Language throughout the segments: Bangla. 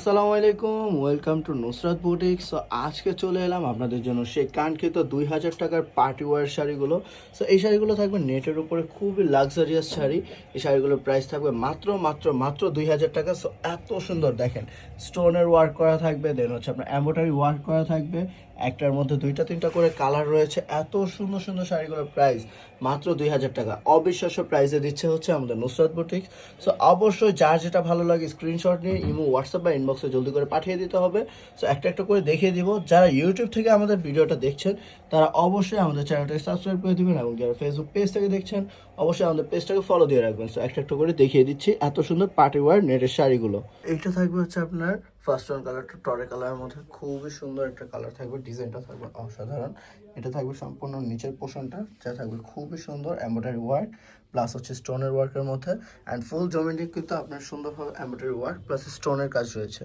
আসসালামু আলাইকুম, welcome to Nusrat boutique so আজকে চলে এলাম আপনাদের জন্য সেই কাঙ্ক্ষিত দুই হাজার টাকার পার্টি ওয়ার শাড়িগুলো। সো এই শাড়িগুলো থাকবে নেটের উপরে, খুবই লাক্সারিয়াস শাড়ি। এই শাড়িগুলোর প্রাইস থাকবে মাত্র মাত্র মাত্র দুই হাজার টাকা। সো এত সুন্দর, দেখেন স্টোনের ওয়ার্ক করা থাকবে দেন হচ্ছে আপনার এম্বোটারি ওয়ার্ক করা থাকবে। একটার মধ্যে দুইটা, তিনটা করে কালার রয়েছে। এত সুন্দর সুন্দর শাড়িগুলোর প্রাইস মাত্র দুই হাজার টাকা। অবিশ্বাস্য প্রাইসে দিচ্ছে হচ্ছে আমাদের নুসরাত বুটিক সো অবশ্যই যার যেটা ভালো লাগে স্ক্রিনশট নিয়ে, ইমো হোয়াটসঅ্যাপ বা ইনবক্সে জলদি করে পাঠিয়ে দিতে হবে। সো একটা একটা করে দেখিয়ে দিব। যারা ইউটিউব থেকে আমাদের ভিডিওটা দেখছেন, তারা অবশ্যই আমাদের চ্যানেলটাকে সাবস্ক্রাইব করে দিবেন এবং যারা ফেসবুক পেজ থেকে দেখছেন, অবশ্যই আমাদের পেজটাকে ফলো দিয়ে রাখবেন। সো একটা একটা করে দেখিয়ে দিচ্ছি এত সুন্দর পার্টি ওয়ার নেটের শাড়িগুলো। এইটা থাকবে হচ্ছে আপনার ফার্স্ট ওয়ান কালারটা টরে কালারের মধ্যে খুবই সুন্দর একটা কালার থাকবে ডিজাইনটা থাকবে অসাধারণ। এটা থাকবে সম্পূর্ণ নিচের পোর্শনটা যা থাকবে খুবই সুন্দর এম্ব্রয়ডারি ওয়ার্ক প্লাস হচ্ছে স্টোনের ওয়ার্কের মধ্যে। অ্যান্ড ফুল জমিটি কিন্তু আপনার সুন্দরভাবে এম্ব্রয়ডারি ওয়ার্ক প্লাস স্টোনের কাজ রয়েছে।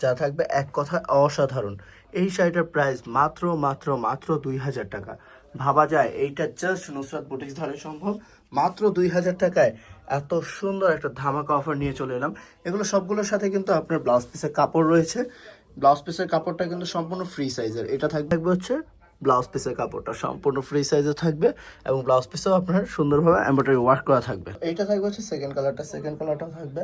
যা থাকবে এক কথায় অসাধারণ। এই শাড়িটার প্রাইস মাত্র মাত্র মাত্র দুই হাজার টাকা। ভাবা যায়, এইটা জাস্ট নুসরাত বুটিক্স ধরে সম্ভব। মাত্র দুই হাজার টাকায় এত সুন্দর একটা ধামাকা অফার নিয়ে চলে এলাম। এগুলো সবগুলোর সাথে কিন্তু আপনার ব্লাউজ পিসের কাপড় রয়েছে। ব্লাউজ পিসের কাপড়টা কিন্তু সম্পূর্ণ ফ্রি সাইজের এটা থাকবে হচ্ছে ব্লাউজ পিসের কাপড়টা। সম্পূর্ণ ফ্রি সাইজে থাকবে এবং ব্লাউজ পিসেও আপনার সুন্দরভাবে এমব্রয়ডারি ওয়ার্ক করা থাকবে। এইটা থাকবে হচ্ছে সেকেন্ড কালারটা সেকেন্ড কালারটা থাকবে।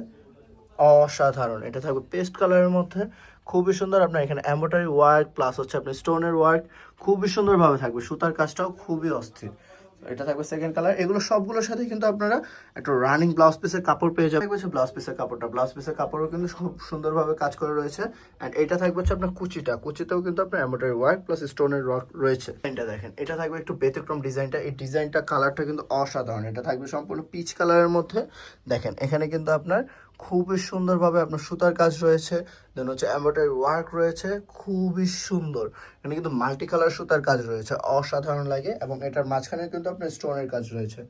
অসাধারণ। এটা থাকবে পেস্ট কালারের মধ্যে। খুবই সুন্দর আপনার এখানে এমব্রয়ডারি ওয়ার্ক, প্লাস হচ্ছে আপনার স্টোনের ওয়ার্ক, খুবই সুন্দরভাবে থাকবে। সুতার কাজটাও খুবই অস্থির। এটা থাকবে সেকেন্ড কালার এগুলো সবগুলোর সাথে কিন্তু আপনারা একটা রানিং ব্লাউজ পিসের কাপড় পেয়ে যাবেন। হচ্ছে ব্লাউজ পিসের কাপড়টা। ব্লাউজ পিসের কাপড়ও কিন্তু খুব সুন্দরভাবে কাজ করা রয়েছে। অ্যান্ড এটা থাকবে হচ্ছে আপনার কুচিটা। কুচিতেও কিন্তু আপনার এমব্রয়ডারি ওয়ার্ক, প্লাস স্টোনের ওয়ার্ক রয়েছে। এটা দেখেন। এটা থাকবে একটু ব্যতিক্রম ডিজাইনটা এই ডিজাইনটা কালারটা কিন্তু অসাধারণ। এটা থাকবে সম্পূর্ণ পিচ কালারের মধ্যে। দেখেন, এখানে কিন্তু আপনার খুবই সুন্দরভাবে আপনার সুতার কাজ রয়েছে। দেন হচ্ছে এমব্রয়ডারি ওয়ার্ক রয়েছে, খুবই সুন্দর। এখানে কিন্তু মাল্টি কালার সুতার কাজ রয়েছে, অসাধারণ লাগে এবং এটার মাঝখানে কিন্তু আপনার স্টোনের কাজ রয়েছে।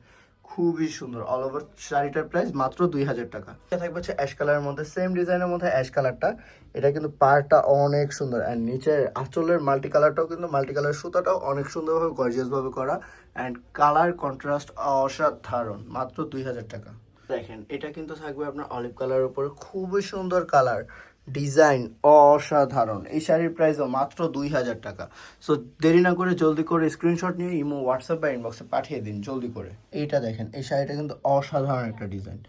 খুবই সুন্দর অল ওভার শাড়িটার প্রাইস মাত্র দুই হাজার টাকা। এটা থাকবে হচ্ছে অ্যাশ কালারের মধ্যে সেম ডিজাইনের মধ্যে অ্যাশ কালারটা এটা কিন্তু পাড়টা অনেক সুন্দর অ্যান্ড নিচের আঁচলের মাল্টি কালারটাও কিন্তু মাল্টি কালার সুতাটাও অনেক সুন্দরভাবে গর্জিয়াস ভাবে করা। অ্যান্ড কালার কন্ট্রাস্ট অসাধারণ, মাত্র দুই হাজার টাকা। দেখেন, এটা কিন্তু থাকবে আপনার অলিভ কালার উপরে। খুবই সুন্দর কালার ডিজাইন অসাধারণ। এই শাড়ির প্রাইসও মাত্র দুই হাজার টাকা। সো দেরি না করে জলদি করে স্ক্রিনশট নিয়ে ইমো হোয়াটসঅ্যাপ বা ইনবক্সে পাঠিয়ে দিন, জলদি করে। এইটা দেখেন, এই শাড়িটা কিন্তু অসাধারণ একটা ডিজাইন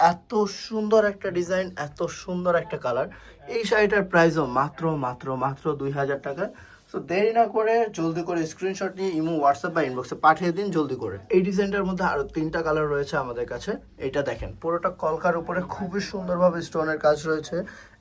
এত সুন্দর একটা ডিজাইন, এত সুন্দর একটা কালার। এই শাড়িটার প্রাইসও মাত্র মাত্র মাত্র দুই হাজার টাকা। সো দেরি না করে জলদি করে স্ক্রিনশট নিয়ে ইমো হোয়াটসঅ্যাপ বা ইনবক্সে পাঠিয়ে দিন, জলদি করে। এই ডিজাইনটার মধ্যে আরও তিনটা কালার রয়েছে আমাদের কাছে। এটা দেখেন, পুরোটা কলকার উপরে খুবই সুন্দরভাবে স্টোনের কাজ রয়েছে।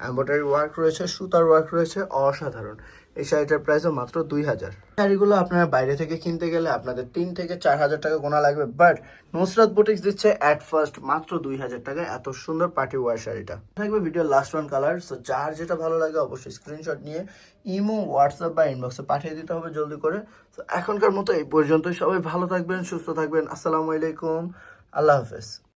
এম্ব্রয়ডারি ওয়ার্ক রয়েছে, সুতার ওয়ার্ক রয়েছে, অসাধারণ। এই শাড়িটার প্রাইসও মাত্র দুই হাজার। শাড়িগুলো আপনারা বাইরে থেকে কিনতে গেলে আপনাদের তিন থেকে চার হাজার টাকা গোনা লাগবে বাট নুসরাত বুটিক্স দিচ্ছে অ্যাট ফার্স্ট মাত্র দুই হাজার টাকায় এত সুন্দর পার্টি ওয়ার শাড়িটা। থাকবে video last one colour so যার যেটা ভালো লাগে অবশ্যই স্ক্রিনশট নিয়ে ইমো হোয়াটসঅ্যাপ বা ইনবক্সে পাঠিয়ে দিতে হবে জলদি করে। তো এখনকার মতো এই পর্যন্তই, সবাই ভালো থাকবেন, সুস্থ থাকবেন, আসসালামু আলাইকুম, আল্লাহ হাফেজ।